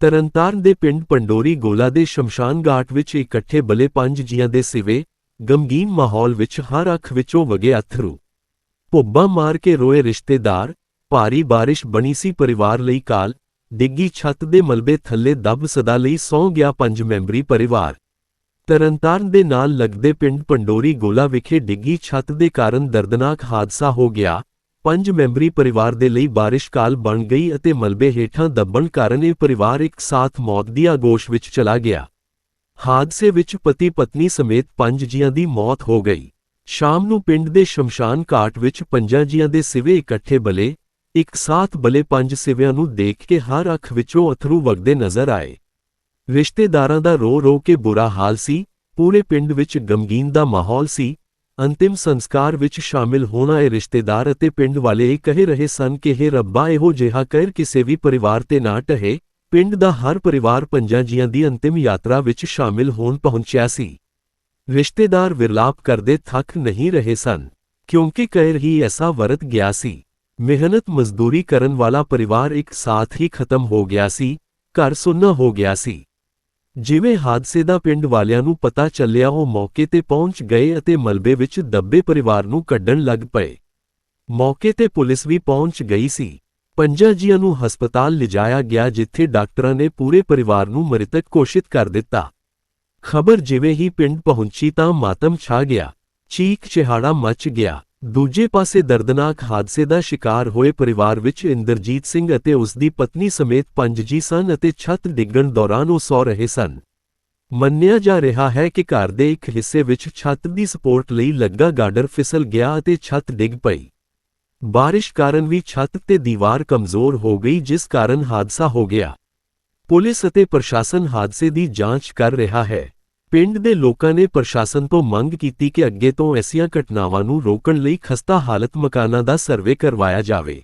ਤਰਨਤਾਰਨ ਦੇ ਪਿੰਡ ਪੰਡੋਰੀ ਗੋਲਾ ਦੇ ਸ਼ਮਸ਼ਾਨ ਘਾਟ ਵਿੱਚ ਇਕੱਠੇ ਬਲੇ ਪੰਜ ਜੀਆਂ ਦੇ ਸਿਵੇ ਗਮਗੀਨ ਮਾਹੌਲ ਵਿੱਚ ਹਰ ਅੱਖ ਵਿੱਚੋਂ ਵਗੇ ਅਥਰੂ। ਭੁੱਬਾ ਮਾਰ ਕੇ ਰੋਏ ਰਿਸ਼ਤੇਦਾਰ, ਭਾਰੀ ਬਾਰਿਸ਼ ਬਣੀ ਸੀ ਪਰਿਵਾਰ ਲਈ ਕਾਲ, ਡਿੱਗੀ ਛੱਤ ਦੇ ਮਲਬੇ ਥੱਲੇ ਦੱਬ ਸਦਾ ਲਈ ਸੌਂ ਗਿਆ ਪੰਜ ਮੈਂਬਰੀ ਪਰਿਵਾਰ। ਤਰਨਤਾਰਨ ਦੇ ਨਾਲ ਲੱਗਦੇ ਪਿੰਡ ਪੰਡੋਰੀ ਗੋਲਾ ਵਿਖੇ ਡਿੱਗੀ ਛੱਤ ਦੇ ਕਾਰਨ ਦਰਦਨਾਕ ਹਾਦਸਾ ਹੋ ਗਿਆ। ਪੰਜ ਮੈਂਬਰੀ ਪਰਿਵਾਰ ਦੇ ਲਈ ਬਾਰਿਸ਼ ਕਾਲ ਬਣ ਗਈ ਅਤੇ ਮਲਬੇ ਹੇਠਾਂ ਦੱਬਣ ਕਾਰਨ ਇਹ ਪਰਿਵਾਰ ਇੱਕ ਸਾਥ ਮੌਤ ਦੀ ਆਗੋਸ਼ ਵਿੱਚ ਚਲਾ ਗਿਆ। ਹਾਦਸੇ ਵਿੱਚ ਪਤੀ ਪਤਨੀ ਸਮੇਤ ਪੰਜ ਜੀਆਂ ਦੀ ਮੌਤ ਹੋ ਗਈ। ਸ਼ਾਮ ਨੂੰ ਪਿੰਡ ਦੇ ਸ਼ਮਸ਼ਾਨ ਘਾਟ ਵਿੱਚ ਪੰਜਾਂ ਜੀਆਂ ਦੇ ਸਿਵੇ ਇਕੱਠੇ ਬਲੇ, ਇੱਕ ਸਾਥ ਬਲੇ ਪੰਜ ਸਿਵਿਆਂ ਨੂੰ ਦੇਖ ਕੇ ਹਰ ਅੱਖ ਵਿੱਚੋਂ ਅਥਰੂ ਵਗਦੇ ਨਜ਼ਰ ਆਏ। ਰਿਸ਼ਤੇਦਾਰਾਂ ਦਾ ਰੋ ਰੋ ਕੇ ਬੁਰਾ ਹਾਲ ਸੀ, ਪੂਰੇ ਪਿੰਡ ਵਿੱਚ ਗਮਗੀਨ ਦਾ ਮਾਹੌਲ ਸੀ ਅੰਤਿਮ ਸੰਸਕਾਰ ਵਿੱਚ ਸ਼ਾਮਿਲ ਹੋਣਾ ਇਹ ਰਿਸ਼ਤੇਦਾਰ ਅਤੇ ਪਿੰਡ ਵਾਲੇ ਇਹ ਕਹਿ ਰਹੇ ਸਨ ਕਿ ਇਹ ਰੱਬਾ, ਇਹੋ ਜਿਹਾ ਕਹਿਰ ਕਿਸੇ ਵੀ ਪਰਿਵਾਰ ਤੇ ਨਾ ਟਹੇ। ਪਿੰਡ ਦਾ ਹਰ ਪਰਿਵਾਰ ਪੰਜਾਂ ਜੀਆਂ ਦੀ ਅੰਤਿਮ ਯਾਤਰਾ ਵਿੱਚ ਸ਼ਾਮਿਲ ਹੋਣ ਪਹੁੰਚਿਆ ਸੀ। ਰਿਸ਼ਤੇਦਾਰ ਵਿਰਲਾਪ ਕਰਦੇ ਥੱਕ ਨਹੀਂ ਰਹੇ ਸਨ, ਕਿਉਂਕਿ ਕਹਿਰ ਹੀ ਐਸਾ ਵਰਤ ਗਿਆ ਸੀ। ਮਿਹਨਤ ਮਜ਼ਦੂਰੀ ਕਰਨ ਵਾਲਾ ਪਰਿਵਾਰ ਇੱਕ ਸਾਥ ਹੀ ਖਤਮ ਹੋ ਗਿਆ ਸੀ, ਘਰ ਸੁੰਨਾ ਹੋ ਗਿਆ ਸੀ। ਜਿਵੇਂ ਹਾਦਸੇ ਦਾ ਪਿੰਡ ਵਾਲਿਆਂ ਨੂੰ ਪਤਾ ਚੱਲਿਆ, ਉਹ ਮੌਕੇ ਤੇ ਪਹੁੰਚ ਗਏ ਅਤੇ ਮਲਬੇ ਵਿੱਚ ਦੱਬੇ ਪਰਿਵਾਰ ਨੂੰ ਕੱਢਣ ਲੱਗ ਪਏ। ਮੌਕੇ ਤੇ ਪੁਲਿਸ ਵੀ ਪਹੁੰਚ ਗਈ ਸੀ। ਪੰਜਾਂ ਜੀਆਂ ਨੂੰ ਹਸਪਤਾਲ ਲਿਜਾਇਆ ਗਿਆ, ਜਿੱਥੇ ਡਾਕਟਰਾਂ ਨੇ ਪੂਰੇ ਪਰਿਵਾਰ ਨੂੰ ਮ੍ਰਿਤਕ ਘੋਸ਼ਿਤ ਕਰ ਦਿੱਤਾ। ਖਬਰ ਜਿਵੇਂ ਹੀ ਪਿੰਡ ਪਹੁੰਚੀ ਤਾਂ ਮਾਤਮ ਛਾ ਗਿਆ। ਚੀਕ ਚਿਹਾੜਾ ਮਚ ਗਿਆ। ਦੂਜੇ ਪਾਸੇ ਦਰਦਨਾਕ ਹਾਦਸੇ ਦਾ ਸ਼ਿਕਾਰ ਹੋਏ ਪਰਿਵਾਰ ਵਿੱਚ ਇੰਦਰਜੀਤ ਸਿੰਘ ਅਤੇ ਉਸ ਦੀ ਪਤਨੀ ਸਮੇਤ ਪੰਜ ਜੀ ਸਨ ਅਤੇ ਛੱਤ ਡਿੱਗਣ ਦੌਰਾਨ ਉਹ ਸੌ ਰਹੇ ਸਨ। ਮੰਨਿਆ ਜਾ ਰਿਹਾ ਹੈ ਕਿ ਘਰ ਦੇ ਇੱਕ ਹਿੱਸੇ ਵਿੱਚ ਛੱਤ ਦੀ ਸਪੋਰਟ ਲਈ ਲੱਗਾ ਗਾਡਰ ਫਿਸਲ ਗਿਆ ਅਤੇ ਛੱਤ ਡਿੱਗ ਪਈ। ਬਾਰਿਸ਼ ਕਾਰਨ ਵੀ ਛੱਤ ਤੇ ਦੀਵਾਰ ਕਮਜ਼ੋਰ ਹੋ ਗਈ, ਜਿਸ ਕਾਰਨ ਹਾਦਸਾ ਹੋ ਗਿਆ। ਪੁਲਿਸ ਅਤੇ ਪ੍ਰਸ਼ਾਸਨ ਹਾਦਸੇ ਦੀ ਜਾਂਚ ਕਰ ਰਿਹਾ ਹੈ। ਪਿੰਡ ਦੇ ਲੋਕਾਂ ਨੇ ਪ੍ਰਸ਼ਾਸਨ ਤੋਂ ਮੰਗ ਕੀਤੀ ਕਿ ਅੱਗੇ ਤੋਂ ਐਸੀਆਂ ਘਟਨਾਵਾਂ ਨੂੰ ਰੋਕਣ ਲਈ ਖਸਤਾ ਹਾਲਤ ਮਕਾਨਾਂ ਦਾ ਸਰਵੇ ਕਰਵਾਇਆ ਜਾਵੇ।